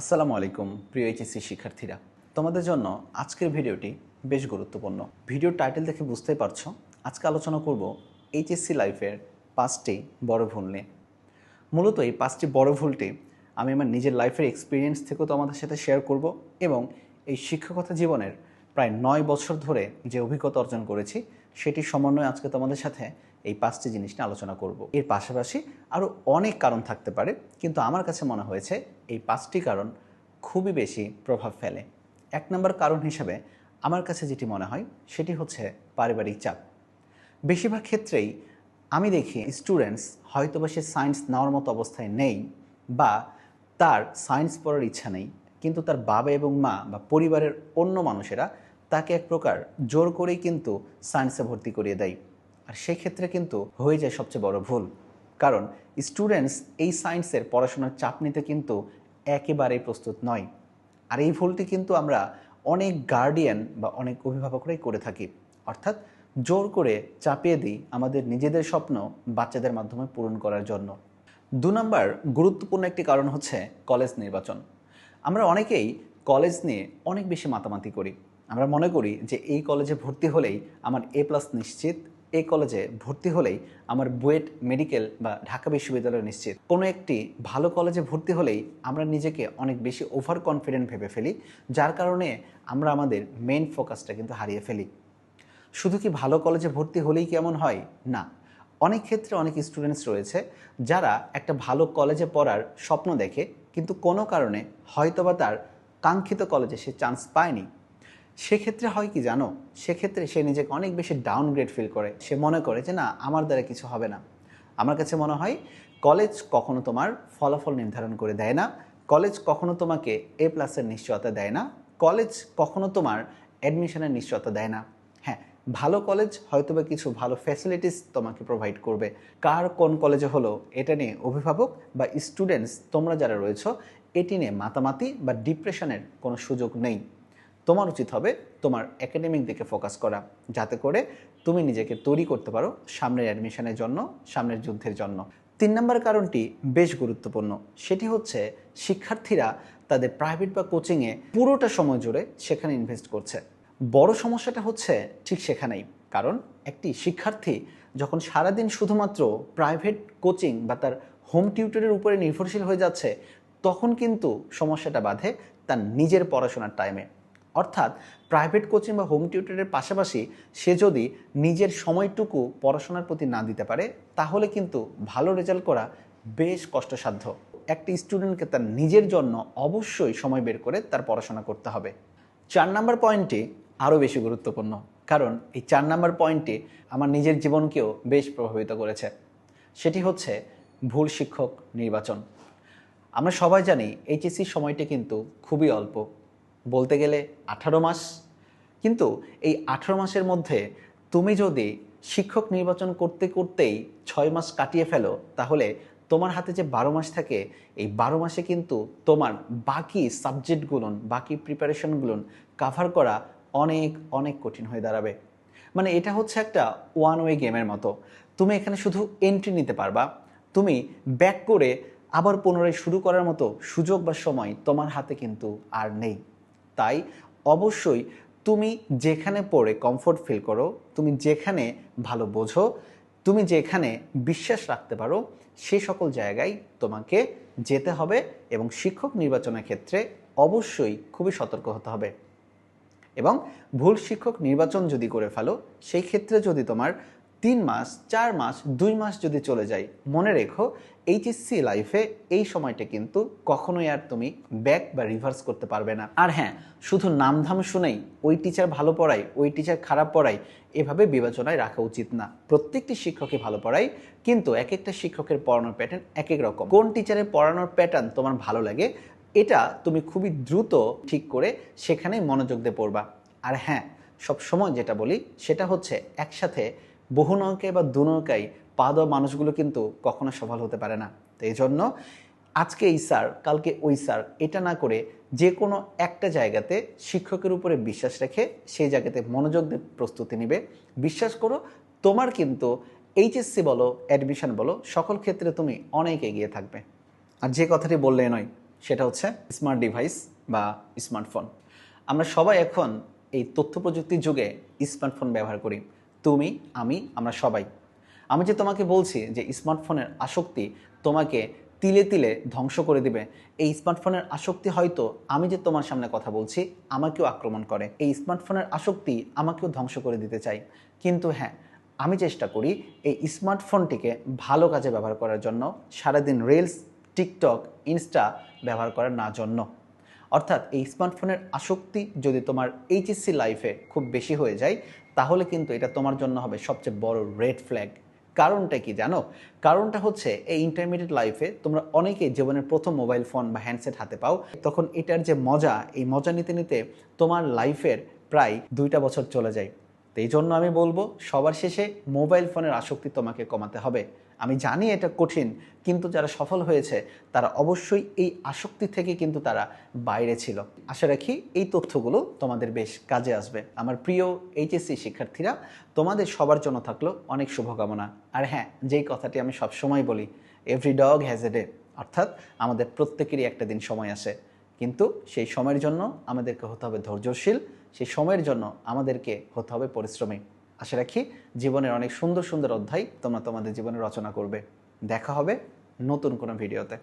আসসালামু আলাইকুম, প্রিয় এইচএসসি শিক্ষার্থীরা। তোমাদের জন্য আজকের ভিডিওটি বেশ গুরুত্বপূর্ণ। ভিডিও টাইটেল দেখে বুঝতেই পারছ, আজকে আলোচনা করব এইচএসসি লাইফের পাঁচটি বড় ভুল নিয়ে। মূলত এই পাঁচটি বড় ভুলটি আমি আমার নিজের লাইফের এক্সপিরিয়েন্স থেকেও তোমাদের সাথে শেয়ার করব এবং এই শিক্ষকতা জীবনের প্রায় নয় বছর ধরে যে অভিজ্ঞতা অর্জন করেছি, সেটির সমন্বয়ে আজকে তোমাদের সাথে এই পাঁচটি জিনিস নিয়ে আলোচনা করব। এর পাশাপাশি আরও অনেক কারণ থাকতে পারে, কিন্তু আমার কাছে মনে হয়েছে এই পাঁচটি কারণ খুবই বেশি প্রভাব ফেলে। এক নম্বর কারণ হিসেবে আমার কাছে যেটি মনে হয়, সেটি হচ্ছে পারিবারিক চাপ। বেশিরভাগ ক্ষেত্রেই আমি দেখি স্টুডেন্টস হয়তো বা সে সায়েন্স নেওয়ার মতো অবস্থায় নেই বা তার সায়েন্স পড়ার ইচ্ছা নেই, কিন্তু তার বাবা এবং মা বা পরিবারের অন্য মানুষেরা তাকে এক প্রকার জোর করেই কিন্তু সায়েন্সে ভর্তি করিয়ে দেয়। আর সেক্ষেত্রে কিন্তু হয়ে যায় সবচেয়ে বড় ভুল। কারণ স্টুডেন্টস এই সায়েন্সের পড়াশোনার চাপ নিতে কিন্তু একেবারেই প্রস্তুত নয়। আর এই ভুলটি কিন্তু আমরা অনেক গার্ডিয়ান বা অনেক অভিভাবকরাই করে থাকি। অর্থাৎ জোর করে চাপিয়ে দিই আমাদের নিজেদের স্বপ্ন বাচ্চাদের মাধ্যমে পূরণ করার জন্য। দু নম্বর গুরুত্বপূর্ণ একটি কারণ হচ্ছে কলেজ নির্বাচন। আমরা অনেকেই কলেজ নিয়ে অনেক বেশি মাতামাতি করি। আমরা মনে করি যে এই কলেজে ভর্তি হলেই আমার এ প্লাস নিশ্চিত এই কলেজে ভর্তি হলেই আমার বুয়েট মেডিকেল বা ঢাকা বিশ্ববিদ্যালয় নিশ্চিত। কোনো একটি ভালো কলেজে ভর্তি হলেই আমরা নিজেকে অনেক বেশি ওভার কনফিডেন্ট ভেবে ফেলি, যার কারণে আমরা আমাদের মেইন ফোকাসটা কিন্তু হারিয়ে ফেলি। শুধু কি ভালো কলেজে ভর্তি হলেই কেমন হয়? না। অনেক ক্ষেত্রে অনেক স্টুডেন্টস রয়েছে যারা একটা ভালো কলেজে পড়ার স্বপ্ন দেখে, কিন্তু কোনো কারণে হয়তোবা তার কাঙ্ক্ষিত কলেজে সে চান্স পায়নি। সেক্ষেত্রে হয় কি জানো? সেক্ষেত্রে সে নিজেকে অনেক বেশি ডাউনগ্রেড ফিল করে। সে মনে করে যে, না, আমার দ্বারা কিছু হবে না। আমার কাছে মনে হয় কলেজ কখনো তোমার ফলাফল নির্ধারণ করে দেয় না। কলেজ কখনো তোমাকে এ প্লাসের নিশ্চয়তা দেয় না। কলেজ কখনো তোমার অ্যাডমিশনের নিশ্চয়তা দেয় না। হ্যাঁ ভালো কলেজ হয়তোবা কিছু ভালো ফ্যাসিলিটিস তোমাকে প্রোভাইড করবে। কার কোন কলেজে হলো, এটা নিয়ে অভিভাবক বা স্টুডেন্টস তোমরা যারা রয়েছো, এটি নিয়ে মাতামাতি বা ডিপ্রেশনের কোনো সুযোগ নেই। তোমার উচিত হবে তোমার একাডেমিক দিকে ফোকাস করা, যাতে করে তুমি নিজেকে তৈরি করতে পারো সামনের অ্যাডমিশনের জন্য, সামনের যুদ্ধের জন্য। তিন নম্বর কারণটি বেশ গুরুত্বপূর্ণ, সেটি হচ্ছে শিক্ষার্থীরা তাদের প্রাইভেট বা কোচিংয়ে পুরোটা সময় জুড়ে সেখানে ইনভেস্ট করছে। বড় সমস্যাটা হচ্ছে ঠিক সেখানেই, কারণ একটি শিক্ষার্থী যখন সারাদিন শুধুমাত্র প্রাইভেট কোচিং বা তার হোম টিউটরের উপরে নির্ভরশীল হয়ে যাচ্ছে, তখন কিন্তু সমস্যাটা বাধে তার নিজের পড়াশোনার টাইমে অর্থাৎ প্রাইভেট কোচিং বা হোম টিউটরের পাশাপাশি সে যদি নিজের সময়টুকু পড়াশোনার প্রতি না দিতে পারে, তাহলে কিন্তু ভালো রেজাল্ট করা বেশ কষ্টসাধ্য। একটি স্টুডেন্টকে তার নিজের জন্য অবশ্যই সময় বের করে তার পড়াশোনা করতে হবে। চার নাম্বার পয়েন্টটি আরও বেশি গুরুত্বপূর্ণ, কারণ এই চার নাম্বার পয়েন্টটি আমার নিজের জীবনকেও বেশ প্রভাবিত করেছে। সেটি হচ্ছে ভুল শিক্ষক নির্বাচন। আমরা সবাই জানি এইচএসসি সময়টি কিন্তু খুবই অল্প। বলতে গেলে আঠারো মাস। কিন্তু এই আঠারো মাসের মধ্যে তুমি যদি শিক্ষক নির্বাচন করতে করতেই ছয় মাস কাটিয়ে ফেলো, তাহলে তোমার হাতে যে বারো মাস থাকে, এই বারো মাসে কিন্তু তোমার বাকি সাবজেক্টগুলো, বাকি প্রিপারেশনগুলো কাভার করা অনেক অনেক কঠিন হয়ে দাঁড়াবে। মানে এটা হচ্ছে একটা ওয়ান ওয়ে গেমের মতো। তুমি এখানে শুধু এন্ট্রি নিতে পারবা। তুমি ব্যাক করে আবার পুনরায় শুরু করার মতো সুযোগ বা সময় তোমার হাতে কিন্তু আর নেই। তাই অবশ্যই তুমি যেখানে পড়ে কমফোর্ট ফিল করো, তুমি যেখানে ভালো বোঝো, তুমি যেখানে বিশ্বাস রাখতে পারো, সে সকল জায়গায় তোমাকে যেতে হবে এবং শিক্ষক নির্বাচনের ক্ষেত্রে অবশ্যই খুবই সতর্ক হতে হবে। এবং ভুল শিক্ষক নির্বাচন যদি করে ফেলো, সেই ক্ষেত্রে যদি তোমার তিন মাস, চার মাস, দুই মাস যদি চলে যায়, মনে রেখো এইচএসসি লাইফে এই সময়টা কিন্তু কখনোই আর তুমি ব্যাক বা রিভার্স করতে পারবে না। আর হ্যাঁ শুধু নামধাম শুনেই ওই টিচার ভালো পড়ায়, ওই টিচার খারাপ পড়ায়, এভাবে বিবেচনায় রাখা উচিত না। প্রত্যেকটি শিক্ষকই ভালো পড়ায়, কিন্তু এক একটা শিক্ষকের পড়ানোর প্যাটার্ন এক এক রকম। কোন টিচারের পড়ানোর প্যাটার্ন তোমার ভালো লাগে, এটা তুমি খুবই দ্রুত ঠিক করে সেখানেই মনোযোগ দিয়ে পড়বা। আর হ্যাঁ সব সময় যেটা বলি, সেটা হচ্ছে একসাথে বহু নৌকায় বা দু নৌকায় পা দেওয়া মানুষগুলো কিন্তু কখনো সফল হতে পারে না। তো এই জন্য আজকে এই স্যার, কালকে ওই স্যার, এটা না করে যে কোনো একটা জায়গাতে শিক্ষকের উপরে বিশ্বাস রেখে সেই জায়গাতে মনোযোগ দিয়ে প্রস্তুতি নিবে। বিশ্বাস করো, তোমার কিন্তু এইচএসসি বলো, অ্যাডমিশন বলো, সকল ক্ষেত্রে তুমি অনেক এগিয়ে থাকবে। আর যে কথাটি বললে নয়, সেটা হচ্ছে স্মার্ট ডিভাইস বা স্মার্টফোন। আমরা সবাই এখন এই তথ্য প্রযুক্তির যুগে স্মার্টফোন ব্যবহার করি। তুমি, আমি, আমরা সবাই। আমি যে তোমাকে বলছি যে স্মার্টফোনের আসক্তি তোমাকে তিলে তিলে ধ্বংস করে দিবে, এই স্মার্টফোনের আসক্তি হয়তো আমি যে তোমার সামনে কথা বলছি, আমাকেও আক্রমণ করে। এই স্মার্টফোনের আসক্তি আমাকেও ধ্বংস করে দিতে চাই। কিন্তু হ্যাঁ আমি চেষ্টা করি এই স্মার্টফোনটিকে ভালো কাজে ব্যবহার করার জন্য, সারাদিন রিলস, টিকটক, ইনস্টা ব্যবহার করার না জন্য। অর্থাৎ এই স্মার্টফোনের আসক্তি যদি তোমার এইচএসসি লাইফে খুব বেশি হয়ে যায় তাহলে কিন্তু এটা তোমার জন্য হবে সবচেয়ে বড় রেড ফ্ল্যাগ কারণটা কি জানো? কারণটা হচ্ছে এই ইন্টারমিডিয়েট লাইফে তোমরা অনেকেই জীবনের প্রথম মোবাইল ফোন বা হ্যান্ডসেট হাতে পাও, তখন এটার যে মজা, এই মজা নিতে নিতে তোমার লাইফের প্রায় দুইটা বছর চলে যায়। তো এই জন্য আমি বলব, সবার শেষে মোবাইল ফোনের আসক্তি তোমাকে কমাতে হবে। আমি জানি এটা কঠিন, কিন্তু যারা সফল হয়েছে, তারা অবশ্যই এই আসক্তি থেকে কিন্তু তারা বাইরে ছিল। আশা রাখি এই তথ্যগুলো তোমাদের বেশ কাজে আসবে। আমার প্রিয় এইচএসসি শিক্ষার্থীরা, তোমাদের সবার জন্য থাকল অনেক শুভকামনা। আর হ্যাঁ যেই কথাটি আমি সবসময় বলি every dog has a day অর্থাৎ আমাদের প্রত্যেকেরই একটা দিন সময় আসে। কিন্তু সেই সময়ের জন্য আমাদেরকে হতে হবে ধৈর্যশীল, সেই সময়ের জন্য আমাদেরকে হতে হবে পরিশ্রমী। আশা রাখি জীবনের অনেক সুন্দর সুন্দর অধ্যায় তোমরা তোমাদের জীবনে রচনা করবে। দেখা হবে নতুন কোনো ভিডিওতে।